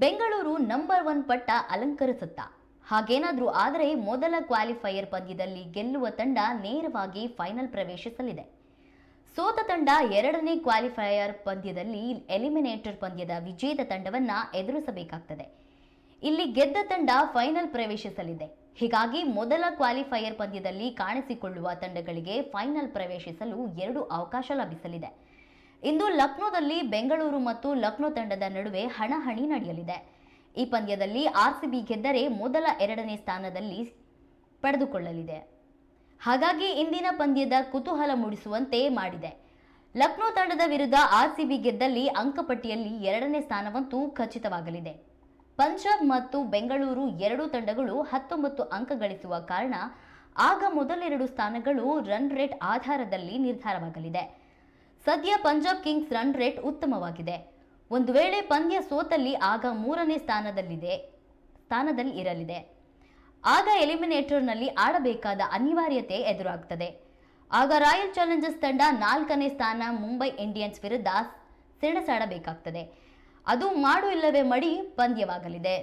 Bengaluru number one ಪಟ್ಟ ಅಲಂಕರಿಸುತ್ತಾ. ಹಾಗೇನಾದರೂ ಆದರೆ ಮೊದಲ ಕ್ವಾಲಿಫೈಯರ್ ಪಂದ್ಯದಲ್ಲಿ ಗೆಲ್ಲುವ ತಂಡ ನೇರವಾಗಿ ಫೈನಲ್ ಪ್ರವೇಶಿಸಲಿದೆ. ಸೋತ ತಂಡ ಎರಡನೇ ಕ್ವಾಲಿಫೈಯರ್ ಪಂದ್ಯದಲ್ಲಿ ಎಲಿಮಿನೇಟರ್ ಪಂದ್ಯದ ವಿಜೇತ ತಂಡವನ್ನು ಎದುರಿಸಬೇಕಾಗ್ತದೆ. ಇಲ್ಲಿ ಗೆದ್ದ ತಂಡ ಫೈನಲ್ ಪ್ರವೇಶಿಸಲಿದೆ. ಹೀಗಾಗಿ ಮೊದಲ ಕ್ವಾಲಿಫೈಯರ್ ಪಂದ್ಯದಲ್ಲಿ ಕಾಣಿಸಿಕೊಳ್ಳುವ ತಂಡಗಳಿಗೆ ಫೈನಲ್ ಪ್ರವೇಶಿಸಲು ಎರಡು ಅವಕಾಶ ಲಭಿಸಲಿದೆ. ಇಂದು ಲಕ್ನೋದಲ್ಲಿ ಬೆಂಗಳೂರು ಮತ್ತು ಲಕ್ನೋ ತಂಡದ ನಡುವೆ ಹಣಹಣಿ ನಡೆಯಲಿದೆ. ಈ ಪಂದ್ಯದಲ್ಲಿ ಆರ್ಸಿಬಿ ಗೆದ್ದರೆ ಮೊದಲ ಎರಡನೇ ಸ್ಥಾನದಲ್ಲಿ ಪಡೆದುಕೊಳ್ಳಲಿದೆ. ಹಾಗಾಗಿ ಇಂದಿನ ಪಂದ್ಯದ ಕುತೂಹಲ ಮೂಡಿಸುವಂತೆ ಮಾಡಿದೆ. ಲಕ್ನೋ ತಂಡದ ವಿರುದ್ಧ ಆರ್ಸಿಬಿ ಗೆದ್ದಲ್ಲಿ ಅಂಕಪಟ್ಟಿಯಲ್ಲಿ ಎರಡನೇ ಸ್ಥಾನವಂತೂ ಖಚಿತವಾಗಲಿದೆ. ಪಂಜಾಬ್ ಮತ್ತು ಬೆಂಗಳೂರು ಎರಡೂ ತಂಡಗಳು ಹತ್ತೊಂಬತ್ತು ಅಂಕ ಗಳಿಸುವ ಕಾರಣ ಆಗ ಮೊದಲೆರಡು ಸ್ಥಾನಗಳು ರನ್ ರೇಟ್ ಆಧಾರದಲ್ಲಿ ನಿರ್ಧಾರವಾಗಲಿದೆ. ಸದ್ಯ ಪಂಜಾಬ್ ಕಿಂಗ್ಸ್ ರನ್ ರೇಟ್ ಉತ್ತಮವಾಗಿದೆ. ಒಂದು ವೇಳೆ ಪಂದ್ಯ ಸೋತಲ್ಲಿ ಆಗ ಮೂರನೇ ಸ್ಥಾನದಲ್ಲಿದೆ, ಸ್ಥಾನದಲ್ಲಿ ಇರಲಿದೆ. ಆಗ ಎಲಿಮಿನೇಟರ್ನಲ್ಲಿ ಆಡಬೇಕಾದ ಅನಿವಾರ್ಯತೆ ಎದುರಾಗ್ತದೆ. ಆಗ ರಾಯಲ್ ಚಾಲೆಂಜರ್ಸ್ ತಂಡ ನಾಲ್ಕನೇ ಸ್ಥಾನ ಮುಂಬೈ ಇಂಡಿಯನ್ಸ್ ವಿರುದ್ಧ ಸೆಣಸಾಡಬೇಕಾಗ್ತದೆ. ಅದು ಮಾಡು ಇಲ್ಲವೇ ಮಡಿ ಪಂದ್ಯವಾಗಲಿದೆ.